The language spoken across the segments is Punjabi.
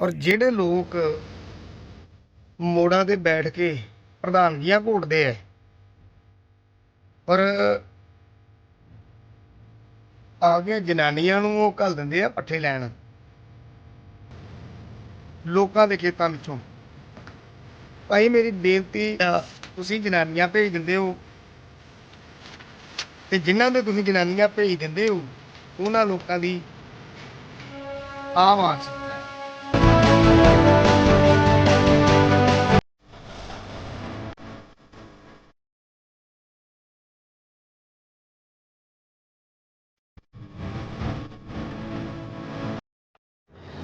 ਔਰ ਜਿਹੜੇ ਲੋਕ ਮੋੜਾਂ ਤੇ ਬੈਠ ਕੇ ਪ੍ਰਧਾਨਗੀਆਂ ਘੋਟਦੇ ਐ, ਔਰ ਆ ਆਪਦੀਆਂ ਜਨਾਨੀਆਂ ਨੂੰ ਉਹ ਘੱਲ ਦਿੰਦੇ ਆ ਪੱਠੇ ਲੈਣ, ਲੋਕਾਂ ਦੇ ਖੇਤਾਂ ਵਿੱਚੋਂ। ਭਾਈ, ਮੇਰੀ ਬੇਨਤੀ ਤੁਸੀਂ ਜਨਾਨੀਆਂ ਭੇਜ ਦਿੰਦੇ ਹੋ, ਤੇ ਜਿਨ੍ਹਾਂ ਦੇ ਤੁਸੀਂ ਜਨਾਨੀਆਂ ਭੇਜ ਦਿੰਦੇ ਹੋ, ਉਹਨਾਂ ਲੋਕਾਂ ਦੀ ਆਵਾਜ਼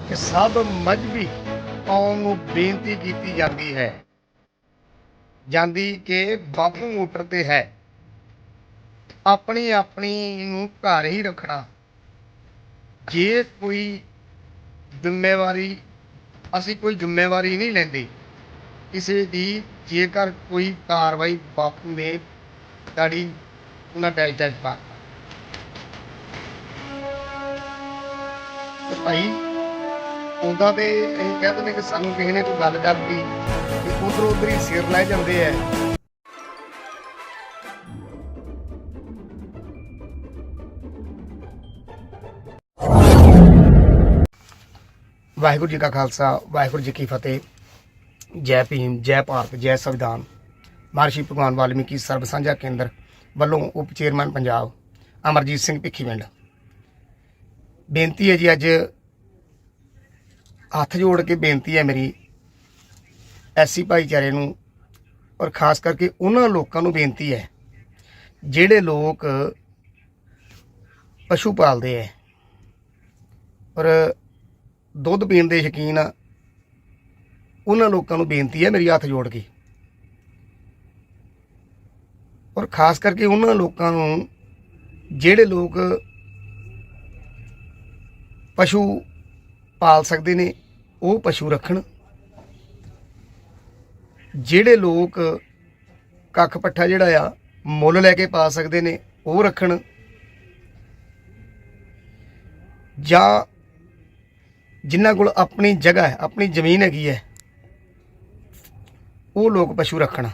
ਕਿ ਸਭ ਮਜਬੀ ਕੌਮ ਨੂੰ ਬੇਨਤੀ ਕੀਤੀ ਜਾਂਦੀ ਹੈ। ਜਾਂਦੀ ਕਿ ਬਾਪੂ ਮੋਟਰ ਤੇ ਹੈ। ਆਪਣੀ ਆਪਣੀ ਨੂੰ ਘਰ ਹੀ ਰੱਖਣਾ। ਜੇ ਕੋਈ ਜ਼ਿੰਮੇਵਾਰੀ, ਅਸੀਂ ਕੋਈ ਜ਼ਿੰਮੇਵਾਰੀ ਨਹੀਂ ਲੈਂਦੇ। ਕਿਸੇ ਦੀ ਜੇਕਰ ਕੋਈ ਕਾਰਵਾਈ ਬਾਪੂ ਨੇ ਸਾਡੀ ਉਹਨਾਂ ਡੈਸ਼ ਪਾ ਭਾਈ ਉਦਾਂ ਤੇ ਅਸੀਂ ਕਹਿ ਦਿੰਦੇ ਕਿ ਸਾਨੂੰ ਕਿਸੇ ਨੇ ਕੋਈ ਗੱਲ ਕਰਦੀ ਕਿ ਉਧਰ ਉਧਰ ਹੀ ਸਿਰ ਲੈ ਜਾਂਦੇ ਐ। ਵਾਹਿਗੁਰੂ ਜੀ ਕਾ ਖਾਲਸਾ, ਵਾਹਿਗੁਰੂ ਜੀ ਕੀ ਫਤਿਹ। ਜੈ ਭੀਮ, ਜੈ ਭਾਰਤ, ਜੈ ਸੰਵਿਧਾਨ। ਮਹਰਸ਼ੀ ਭਗਵਾਨ ਵਾਲਮੀਕੀ ਸਰਬ ਸਾਂਝਾ ਕੇਂਦਰ ਵੱਲੋਂ ਉਪ ਚੇਅਰਮੈਨ ਪੰਜਾਬ ਅਮਰਜੀਤ ਸਿੰਘ ਭਿੱਖੀਵਿੰਡ। ਬੇਨਤੀ ਹੈ ਜੀ ਅੱਜ ਹੱਥ ਜੋੜ ਕੇ ਬੇਨਤੀ ਹੈ ਮੇਰੀ ਐਸੀ ਭਾਈਚਾਰੇ ਨੂੰ ਔਰ ਖਾਸ ਕਰਕੇ ਉਹਨਾਂ ਲੋਕਾਂ ਨੂੰ ਬੇਨਤੀ ਹੈ, ਜਿਹੜੇ ਲੋਕ ਪਸ਼ੂ ਪਾਲਦੇ ਐ ਔਰ ਦੁੱਧ ਪੀਣ ਦੇ ਸ਼ੌਕੀਨ ਆ, ਉਹਨਾਂ ਲੋਕਾਂ ਨੂੰ ਬੇਨਤੀ ਹੈ ਮੇਰੀ ਹੱਥ ਜੋੜ ਕੇ। ਔਰ ਖਾਸ ਕਰਕੇ ਉਹਨਾਂ ਲੋਕਾਂ ਨੂੰ ਜਿਹੜੇ ਲੋਕ ਪਸ਼ੂ ਪਾਲ ਸਕਦੇ ਨੇ ਉਹ ਪਸ਼ੂ ਰੱਖਣ। ਜਿਹੜੇ ਲੋਕ ਕੱਖ ਪੱਠਾ ਜਿਹੜਾ ਆ, ਮੁੱਲ ਲੈ ਕੇ ਪਾ ਸਕਦੇ ਨੇ, ਉਹ ਰੱਖਣ। ਜਾਂ ਜਿਨ੍ਹਾਂ ਕੋਲ ਆਪਣੀ ਜਗ੍ਹਾ ਹੈ, ਆਪਣੀ ਜ਼ਮੀਨ ਹੈਗੀ ਹੈ, ਉਹ ਲੋਕ ਪਸ਼ੂ ਰੱਖਣ।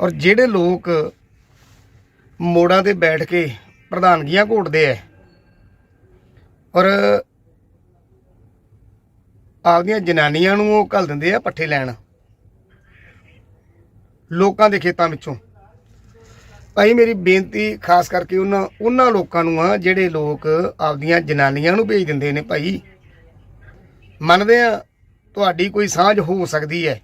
ਔਰ ਜਿਹੜੇ ਲੋਕ ਮੋੜਾਂ ਤੇ ਬੈਠ ਕੇ ਪ੍ਰਧਾਨਗੀਆਂ ਘੋਟਦੇ ਐ, ਔਰ ਆਪਦੀਆਂ ਜਨਾਨੀਆਂ ਨੂੰ ਉਹ ਘੱਲ ਦਿੰਦੇ ਆ ਪੱਠੇ ਲੈਣ। ਲੋਕਾਂ ਦੇ ਖੇਤਾਂ ਵਿੱਚੋਂ। ਭਾਈ ਮੇਰੀ ਬੇਨਤੀ ਖਾਸ ਕਰਕੇ ਉਹਨਾਂ ਉਹਨਾਂ ਲੋਕਾਂ ਨੂੰ ਆ ਜਿਹੜੇ ਲੋਕ ਆਪਦੀਆਂ ਜਨਾਨੀਆਂ ਨੂੰ ਭੇਜ ਦਿੰਦੇ ਨੇ ਭਾਈ। ਮੰਨਦੇ ਆ, ਤੁਹਾਡੀ ਕੋਈ ਸਾਂਝ ਹੋ ਸਕਦੀ ਹੈ।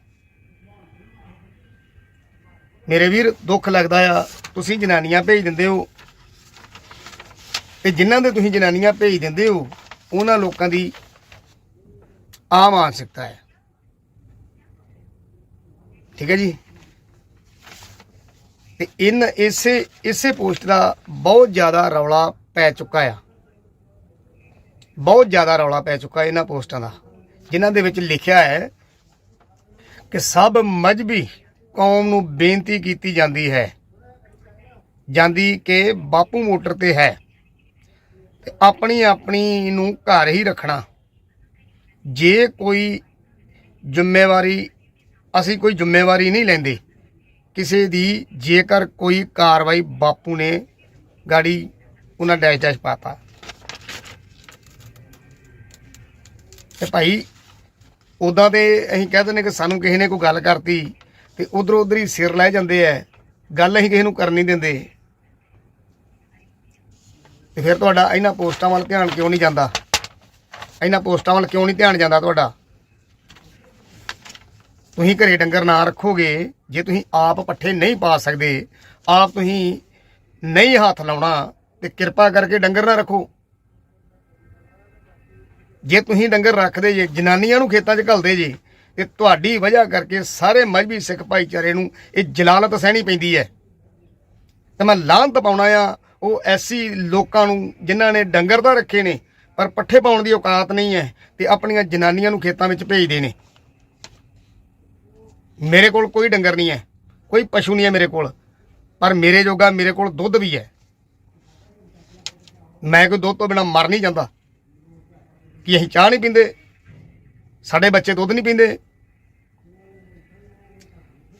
ਮੇਰੇ ਵੀਰ, ਦੁੱਖ ਲੱਗਦਾ ਆ, ਤੁਸੀਂ ਜਨਾਨੀਆਂ ਭੇਜ ਦਿੰਦੇ ਹੋ। ਤੇ ਜਿਨ੍ਹਾਂ ਦੇ ਤੁਸੀਂ ਜਨਾਨੀਆਂ ਭੇਜ ਦਿੰਦੇ ਹੋ, ਉਹਨਾਂ ਲੋਕਾਂ ਦੀ ਆਮ ਮਾਨਸਿਕਤਾ ਹੈ। ਠੀਕ ਹੈ ਜੀ? ਤੇ ਇਨ ਇਸੇ ਇਸੇ ਪੋਸਟ ਦਾ ਬਹੁਤ ਜ਼ਿਆਦਾ ਰੌਲਾ ਪੈ ਚੁੱਕਾ ਆ। ਬਹੁਤ ਜ਼ਿਆਦਾ ਰੌਲਾ ਪੈ ਚੁੱਕਾ ਇਹਨਾਂ ਪੋਸਟਾਂ ਦਾ, ਜਿਨ੍ਹਾਂ ਦੇ ਵਿੱਚ ਲਿਖਿਆ ਹੈ ਕਿ ਸਭ ਮਜਬੀ ਕੌਮ ਨੂੰ ਬੇਨਤੀ ਕੀਤੀ ਜਾਂਦੀ ਹੈ। ਜਾਂਦੀ ਕਿ ਬਾਪੂ ਮੋਟਰ ਤੇ ਹੈ ਤੇ ਆਪਣੀ ਆਪਣੀ ਨੂੰ ਘਰ ਹੀ ਰੱਖਣਾ। ਜੇ ਕੋਈ ਜ਼ਿੰਮੇਵਾਰੀ, ਅਸੀਂ ਕੋਈ ਜ਼ਿੰਮੇਵਾਰੀ ਨਹੀਂ ਲੈਂਦੇ। ਕਿਸੇ ਦੀ ਜੇਕਰ ਕੋਈ ਕਾਰਵਾਈ ਬਾਪੂ ਨੇ ਗਾੜੀ ਉਹਨਾਂ ਡੈਸ਼ ਡੈਸ਼ ਪਾਤਾ। ਤੇ ਭਾਈ ਉਦਾਂ ਤੇ ਅਸੀਂ ਕਹਿ ਦਿੰਦੇ ਕਿ ਸਾਨੂੰ ਕਿਸੇ ਨੇ ਕੋਈ ਗੱਲ ਕਰਤੀ ਤੇ ਉਧਰ ਉਧਰ ਹੀ ਸਿਰ ਲੈ ਜਾਂਦੇ ਐ। ਗੱਲ ਅਸੀਂ ਕਿਸੇ ਨੂੰ ਕਰ ਨਹੀਂ ਦਿੰਦੇ। ਤੇ ਫਿਰ ਤੁਹਾਡਾ ਇਹਨਾਂ ਪੋਸਟਾਂ ਵੱਲ ਧਿਆਨ ਕਿਉਂ ਨਹੀਂ ਜਾਂਦਾ? ਇਹਨਾਂ ਪੋਸਟਾਂ ਵੱਲ ਕਿਉਂ ਨਹੀਂ ਧਿਆਨ ਜਾਂਦਾ ਤੁਹਾਡਾ? ਤੁਸੀਂ ਘਰੇ ਡੰਗਰ ਨਾ ਰੱਖੋਗੇ, ਜੇ ਤੁਸੀਂ ਆਪ ਪੱਠੇ ਨਹੀਂ ਪਾ ਸਕਦੇ, ਆਪ ਤੁਸੀਂ ਨਹੀਂ ਹੱਥ ਲਾਉਣਾ, ਤੇ ਕਿਰਪਾ ਕਰਕੇ ਡੰਗਰ ਨਾ ਰੱਖੋ। ਜੇ ਤੁਸੀਂ ਡੰਗਰ ਰੱਖਦੇ ਜੇ, ਜਨਾਨੀਆਂ ਨੂੰ ਖੇਤਾਂ 'ਚ ਘੱਲਦੇ ਜੇ, ਤੇ ਤੁਹਾਡੀ ਵਜ੍ਹਾ ਕਰਕੇ ਸਾਰੇ ਮਜਬੀ ਸਿੱਖ ਭਾਈਚਾਰੇ ਨੂੰ ਇਹ ਜਲਾਲਤ ਸਹਿਣੀ ਪੈਂਦੀ ਹੈ। ਤੇ ਮੈਂ ਲਾਂਤ ਪਾਉਣਾ ਆ, ਉਹ ਐਸੀ ਲੋਕਾਂ ਨੂੰ ਜਿਨ੍ਹਾਂ ਨੇ ਡੰਗਰ ਤਾਂ ਰੱਖੇ ਨੇ ਪਰ ਪੱਠੇ ਪਾਉਣ ਦੀ ਔਕਾਤ ਨਹੀਂ ਹੈ ਤੇ ਆਪਣੀਆਂ ਜਨਾਨੀਆਂ ਨੂੰ ਖੇਤਾਂ ਵਿੱਚ ਭੇਜਦੇ ਨੇ। ਮੇਰੇ ਕੋਲ ਕੋਈ ਡੰਗਰ ਨਹੀਂ ਹੈ, ਕੋਈ ਪਸ਼ੂ ਨਹੀਂ ਹੈ ਮੇਰੇ ਕੋਲ, ਪਰ ਮੇਰੇ ਜੋਗਾ ਮੇਰੇ ਕੋਲ ਦੁੱਧ ਵੀ ਹੈ। ਮੈਂ ਕੋਈ ਦੁੱਧ ਤੋਂ ਬਿਨਾ ਮਰ ਨਹੀਂ ਜਾਂਦਾ। ਕਿ ਅਸੀਂ ਚਾਹ ਨਹੀਂ ਪੀਂਦੇ, ਸਾਡੇ ਬੱਚੇ ਦੁੱਧ ਨਹੀਂ ਪੀਂਦੇ।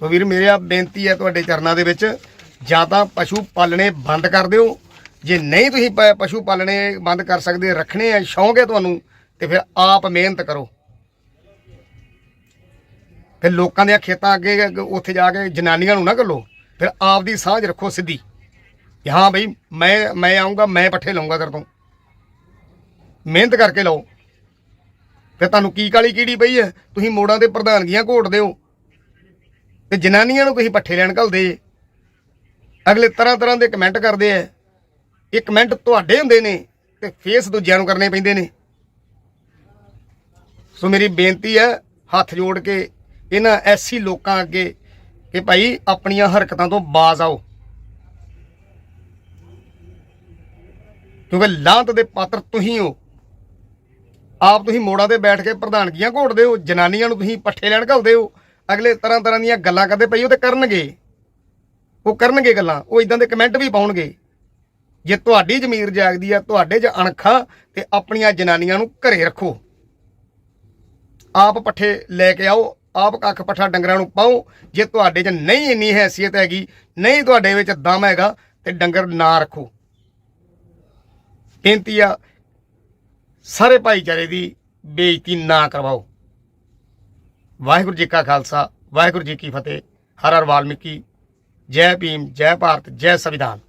ਤੋ ਵੀਰ, ਮੇਰੀ ਆ ਬੇਨਤੀ ਹੈ ਤੁਹਾਡੇ ਚਰਨਾਂ ਦੇ ਵਿੱਚ, ਜਾਂ ਤਾਂ ਪਸ਼ੂ ਪਾਲਣੇ ਬੰਦ ਕਰ ਦਿਓ ਜੇ ਨਹੀਂ ਤੁਸੀਂ ਪ- ਪਸ਼ੂ ਪਾਲਣੇ ਬੰਦ ਕਰ ਸਕਦੇ, ਰੱਖਣੇ ਆ, ਸ਼ੌਂਕ ਹੈ ਤੁਹਾਨੂੰ, ਤੇ ਫਿਰ ਆਪ ਮਿਹਨਤ ਕਰੋ। ਫਿਰ ਲੋਕਾਂ ਦੇ ਖੇਤਾਂ ਅੱਗੇ ਅੱਗੇ ਉੱਥੇ ਜਾ ਕੇ ਜਨਾਨੀਆਂ ਨੂੰ ਨਾ ਘੱਲੋ ਫਿਰ ਆਪ ਦੀ ਸਾਂਝ ਰੱਖੋ ਸਿੱਧੀ। ਕਿ ਹਾਂ ਬਈ, ਮੈਂ ਮੈਂ ਆਉਂਗਾ ਮੈਂ ਪੱਠੇ ਲਾਉਂਗਾ ਤੇਰੇ ਤੋਂ। ਮਿਹਨਤ ਕਰਕੇ ਲਾਓ। ਫਿਰ ਤੁਹਾਨੂੰ ਕੀ ਕਾਲੀ ਕੀੜੀ ਪਈ ਹੈ? ਤੁਸੀਂ ਮੋੜਾਂ ਤੇ ਪ੍ਰਧਾਨਗੀਆਂ ਘੋਟਦੇ ਹੋ ਤੇ ਜਨਾਨੀਆਂ ਨੂੰ ਤੁਸੀਂ ਪੱਠੇ ਲੈਣ ਘੱਲਦੇ। ਜੇ। ਅਗਲੇ ਤਰ੍ਹਾਂ ਤਰ੍ਹਾਂ ਦੇ ਕਮੈਂਟ ਕਰਦੇ ਆ। ਇਹ ਕਮੈਂਟ ਤੁਹਾਡੇ ਹੁੰਦੇ ਨੇ ਤੇ ਫੇਸ ਦੂਜਿਆਂ ਨੂੰ ਕਰਨੇ ਪੈਂਦੇ ਨੇ। ਸੋ ਮੇਰੀ ਬੇਨਤੀ ਹੈ, ਹੱਥ ਜੋੜ ਕੇ ਇਹਨਾਂ ਐਸੀ ਲੋਕਾਂ ਅੱਗੇ ਕਿ ਭਾਈ ਆਪਣੀਆਂ ਹਰਕਤਾਂ ਤੋਂ ਬਾਜ਼ ਆਓ। ਕਿਉਂਕਿ ਲਾਂਤ ਦੇ ਪਾਤਰ ਤੁਸੀਂ ਹੋ। ਆਪ ਤੁਸੀਂ ਮੋੜਾਂ ਤੇ ਬੈਠ ਕੇ ਪ੍ਰਧਾਨਗੀਆਂ ਘੋਟਦੇ ਹੋ, ਜਨਾਨੀਆਂ ਨੂੰ ਤੁਸੀਂ ਪੱਠੇ ਲੈਣ ਘੱਲਦੇ ਹੋ। ਅਗਲੇ ਤਰ੍ਹਾਂ ਤਰ੍ਹਾਂ ਦੀਆਂ ਗੱਲਾਂ ਕਰਦੇ ਪਈ ਉਹ ਤੇ ਕਰਨਗੇ। ਉਹ ਕਰਨਗੇ ਗੱਲਾਂ, ਉਹ ਇਦਾਂ ਦੇ ਕਮੈਂਟ ਵੀ ਪਾਉਣਗੇ। ਜੇ ਤੁਹਾਡੀ ਜ਼ਮੀਰ ਜਾਗਦੀ ਆ, ਤੁਹਾਡੇ 'ਚ ਅਣਖਾਂ, ਤੇ ਆਪਣੀਆਂ ਜਨਾਨੀਆਂ ਨੂੰ ਘਰੇ ਰੱਖੋ। ਆਪ ਪੱਠੇ ਲੈ ਕੇ ਆਓ, ਆਪ ਕੱਖ ਪੱਠਾ ਡੰਗਰਾਂ ਨੂੰ ਪਾਓ। ਜੇ ਤੁਹਾਡੇ 'ਚ ਨਹੀਂ ਇੰਨੀ ਹੈਸੀਅਤ ਹੈਗੀ, ਨਹੀਂ ਤੁਹਾਡੇ ਵਿੱਚ ਦਮ ਹੈਗਾ, ਤੇ ਡੰਗਰ ਨਾ ਰੱਖੋ। ਬੇਨਤੀ ਆ, ਸਾਰੇ ਭਾਈਚਾਰੇ ਦੀ ਬੇਇੱਜ਼ਤੀ ਨਾ ਕਰਵਾਓ। ਵਾਹਿਗੁਰੂ ਜੀ ਕਾ ਖਾਲਸਾ, ਵਾਹਿਗੁਰੂ ਜੀ ਕੀ ਫਤਿਹ। ਹਰ ਹਰ ਵਾਲਮੀਕੀ। ਜੈ ਭੀਮ, ਜੈ ਭਾਰਤ, ਜੈ ਸੰਵਿਧਾਨ।